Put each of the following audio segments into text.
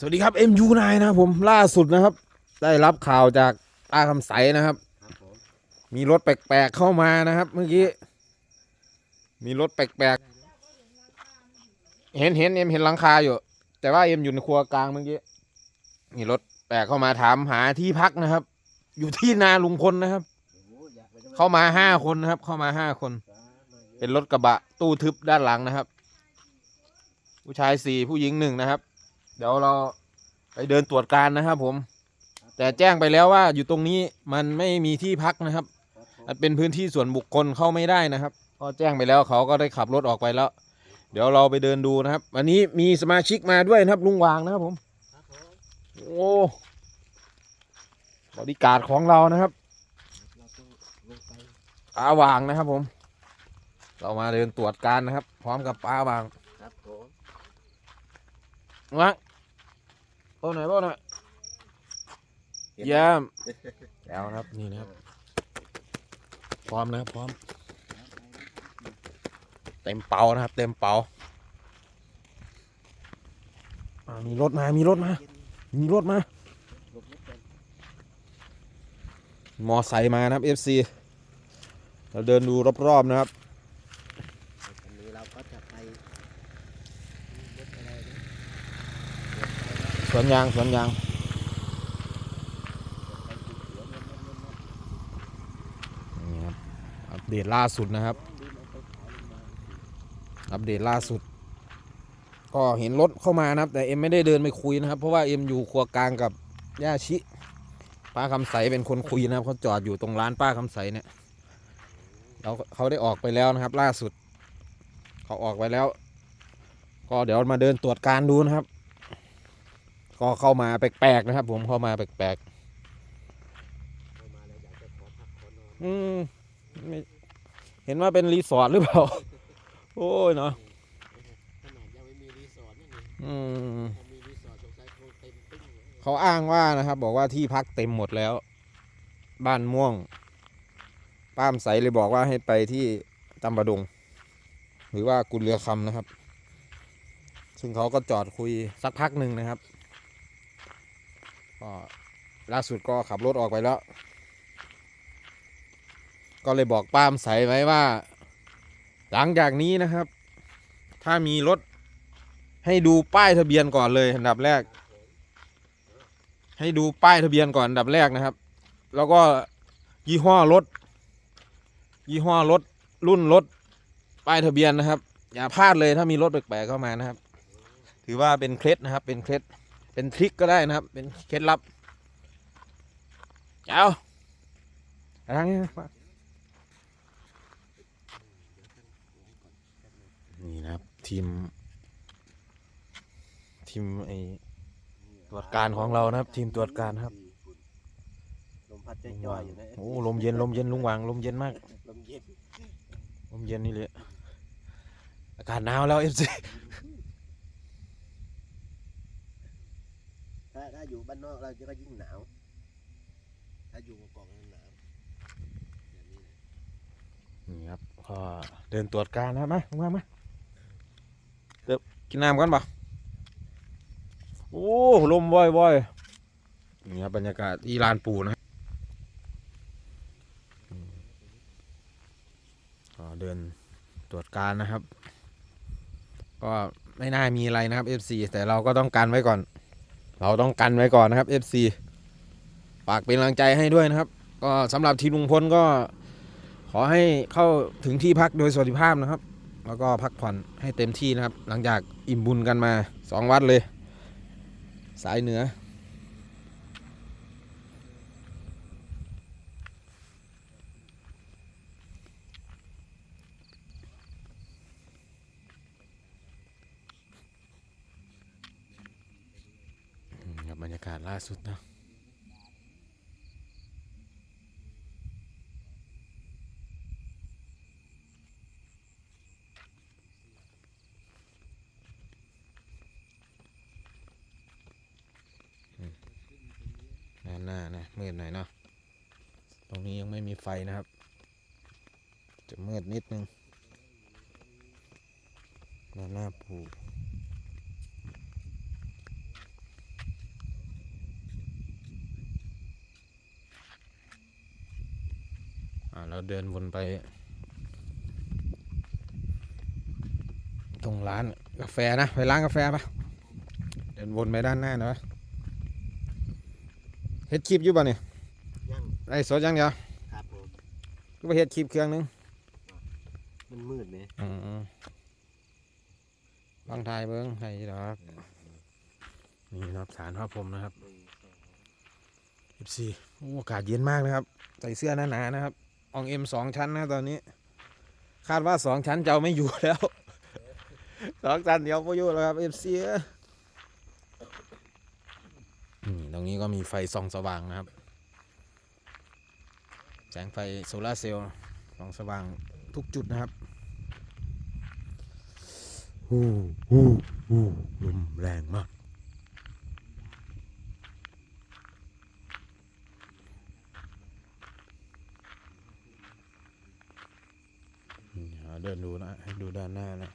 สวัสดีครับ MU9 นะครับผมล่าสุดนะครับ ได้รับข่าวจากป้าคำใสนะครับรบมมีรถแปลกๆเข้ามานะครับ เมื่อกี้ มีรถแปลกๆเห็นเห็นเอ็มเห็นหลังคาอยู่ แต่ว่าเอ็มอยู่ในครัวกลางเมื่อกี้มีรถแปลกเข้ามาถามหาที่พักนะครับ อยู่ที่นาลุงพลนะครับ เข้ามาห้าคนนะครับ เข้ามาห้าคน เป็นรถกระบะตู้ทึบด้านหลังนะครับ ผู้ชายสี่ผู้หญิงหนึ่งนะครับ เดี๋ยวเราไปเดินตรวจการนะครับ ผม แต่แจ้งไปแล้วว่าอยู่ตรงนี้มันไม่มีที่พักนะครับครับผมมันเป็นพื้นที่ส่วนบุคคลเข้าไม่ได้นะครับ ก็แจ้งไปแล้วเขาก็ได้ขับรถออกไปแล้ว เดี๋ยวเราไปเดินดูนะครับ วันนี้มีสมาชิกมาด้วยนะครับลุงวางนะครับผมครับผมโอ้บริการดของเรานะครับเราต้องลงไปป้าวางนะครับผม เรามาเดินตรวจการนะครับ พร้อมกับป้าวางครับผมวาง เป้าหน่อยเป้าหน่อยเยี่ยมแล้วนะครับนี่นะครับพร้อมนะครับพร้อม เต็มเป๋านะครับ เต็มเป๋าอ่ามีรถมา มีรถมา มีรถมาหลบรถกันมอไซค์มานะครับ FC เราเดินดูรอบๆนะครับ วันนี้เราก็จะไปรถอะไรนะ ส วนยางสวนยางนี่ครับอัปเดตล่าสุดนะครับ อัปเดตล่าสุด ก็เห็นรถเข้ามานะครับ แต่เอ็มไม่ได้เดินไปคุยนะครับ เพราะว่าเอ็มอยู่ครัวกลางกับย่าชิ ป้าคำใสเป็นคนคุยนะครับเขาจอดอยู่ตรงร้านป้าคำใสเนี่ยแล้วเขาได้ออกไปแล้วนะครับ ล่าสุด เขาออกไปแล้ว ก็เดี๋ยวมาเดินตรวจการดูนะครับ ก็เข้ามาแปลกๆนะครับ ผมเข้ามาแปลกๆอืมไม่เห็นว่าเป็นรีสอร์ทหรือเปล่า โอ้ยเนาะอืมถ้ามีรีสอร์ทสงสัยคงเต็มตึ้งเลยเขาอ้างว่านะครับ บอกว่าที่พักเต็มหมดแล้ว บ้านม่วง ป้ามใสเลยบอกว่าให้ไปที่ตำบะดง หรือว่ากุลเรือคำนะครับ ซึ่งเขาก็จอดคุยสักพักหนึ่งนะครับ ก็ล่าสุดก็ขับรถออกไปแล้ว ก็เลยบอกป้ามใสไว้ว่า หลังจากนี้นะครับ ถ้ามีรถให้ดูป้ายทะเบียนก่อนเลยอันดับแรก ให้ดูป้ายทะเบียนก่อนอันดับแรกนะครับ แล้วก็ยี่ห้อรถ ยี่ห้อรถ รุ่นรถ ป้ายทะเบียนนะครับ อย่าพลาดเลยถ้ามีรถแปลกๆเข้ามานะครับ ถือว่าเป็นเคล็ดนะครับเป็นเคล็ด เป็นทริคก็ได้นะครับ เป็นเคล็ดลับเจ้าอะไรเงี้ยนี่นะครับ ทีม ทีมไอตรวจการของเรานะครับ ทีมตรวจการครับลมพัดจ่อยๆอยู่นะโอ้ลมเย็นลมเย็นลุงวางลมเย็นมากลมเย็นลมเย็นนี่เลยอากาศหนาวแล้วเอฟซี ถ้าอยู่บ้านนอกเราจะก็ยิ่งหนาว ถ้าอยู่กับกล่องหนาวแบบนี้เลยนี่ครับก็เดินตรวจการนะครับมาลุงวามาเดี๋ยวกินน้ำกันปะโอ้ลมว่อยว่อยนี่ครับบรรยากาศที่ลานปูนะครับก็เดินตรวจการนะครับ ก็ไม่น่ามีอะไรนะครับ FC แต่เราก็ต้องกันไว้ก่อน เราต้องกันไว้ก่อนนะครับ FC ฝากเป็นกำลังใจให้ด้วยนะครับ ก็สำหรับทีมลุงพลก็ขอให้เข้าถึงที่พักโดยสวัสดิภาพนะครับ แล้วก็พักผ่อนให้เต็มที่นะครับ หลังจากอิ่มบุญกันมาสองวัดเลย สายเหนือ อืมครับบรรยากา ศล่าสุดนะด้าหน้านะมืดหน่อยเนาะตรงนี้ยังไม่มีไฟนะครับ จะมืดนิดนึงด้าหน้าปู เราเดินวนไป ตรงร้านกาแฟนะ ไปร้านกาแฟปะเดินวนไปด้านหน้าเนาะเฮ็ดคลิปอยู่ป่ะเนี่ยยังไอ้สดอยังเดียวครับผมก็ไปเฮ็ดคลิปเครื่องนึง มันมืดไหมอืมบางทายเบิ้งไทยดอกนี่นะครับฐานพระพรหมนะครับหนึ่งสองสิบสี่โอ้อากาศเย็นมากนะครับ ใส่เสื้อหนาๆนะครับ องเอ็มสองชั้นนะตอนนี้ คาดว่าสองชั้นจะเอาไม่อยู่แล้วสองชั้นเดี๋ยวไม่อยู่แล้วครับเอฟซีนี่ตรงนี้ก็มีไฟส่องสว่างนะครับ แสงไฟโซลาเซลล์ส่องสว่างทุกจุดนะครับฮู้ฮู้ฮู้ลมแรงมาก นี่หาเดินดูนะดูด้านหน้านะ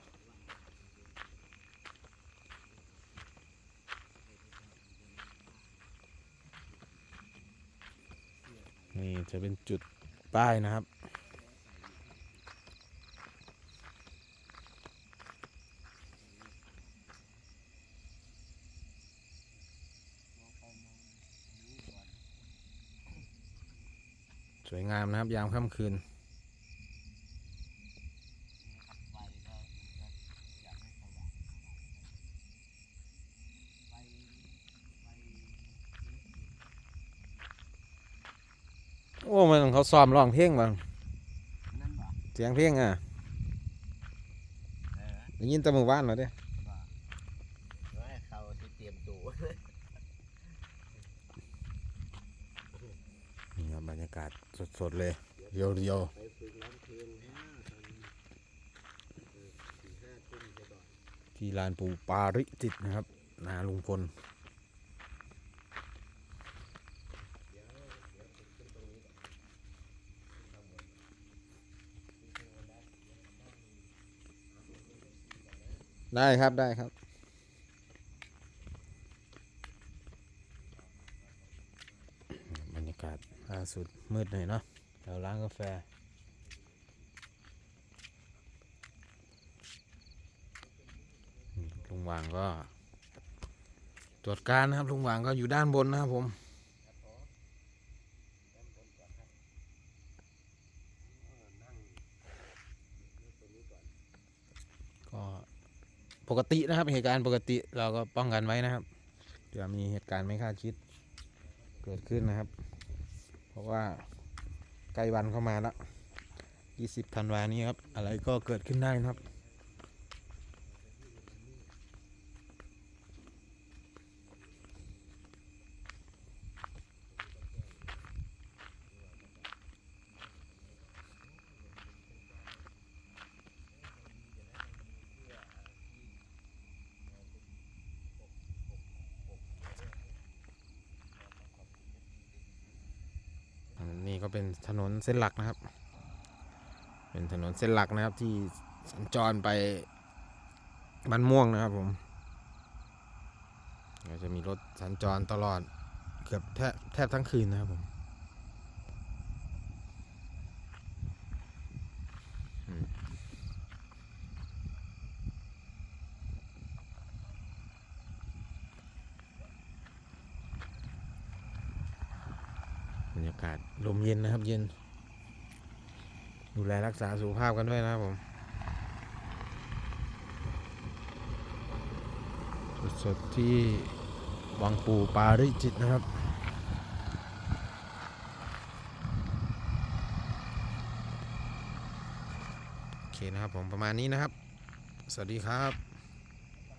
นี่จะเป็นจุดป้ายนะครับ สวยงามนะครับยามค่ำคืน ไฟก็อยากให้สว่างไฟไฟ โอ้มันเขาซ้อมร้องเพลงบ้างนั่นบ่เสียงเพลงอะเออได้ยินแตะมือบ้านเหรอเด้บ่ว่าให้เขาที่เตรียมตัวนี่ครับบรรยากาศสดๆเลยเรียวไปฝึกร้องเพลงนะตอนนี้เออสี่ห้าทุ่มจะก่อนๆที่ลานปูปาริจิตนะครับ นาลุงพล ได้ครับได้ครับ บรรยากาศล่าสุดมืดหน่อยเนาะแถวร้านกาแฟลุงหวางก็ ตรวจการนะครับลุงหวางก็อยู่ด้านบนนะครับผม ก็ป กตินะครับ เหตุการณ์ปกติเราก็ป้องกันไว้นะครับเดี๋ยวมีเหตุการณ์ไม่คาดคิดเกิดขึ้นนะครับ เพราะว่าใกล้วันเข้ามาแล้ว 20ธันวานี้ครับ อะไรก็เกิดขึ้นได้นะครับ อันนี่ก็ เป็นถนนเส้นหลักนะครับ เป็นถนนเส้นหลักนะครับที่สัญจรไปบ้านม่วงนะครับผมก็จะมีรถสัญจรตลอดเกือบแทบแทบทั้งคืนนะครับผมอืมบรรยากาศลมเย็นนะครับ เย็น ดูแลรักษาสุขภาพกันด้วยนะครับผม สดๆที่วังปูปาริจิตนะครับโอเคนะครับผมประมาณนี้นะครับ สวัสดีครับ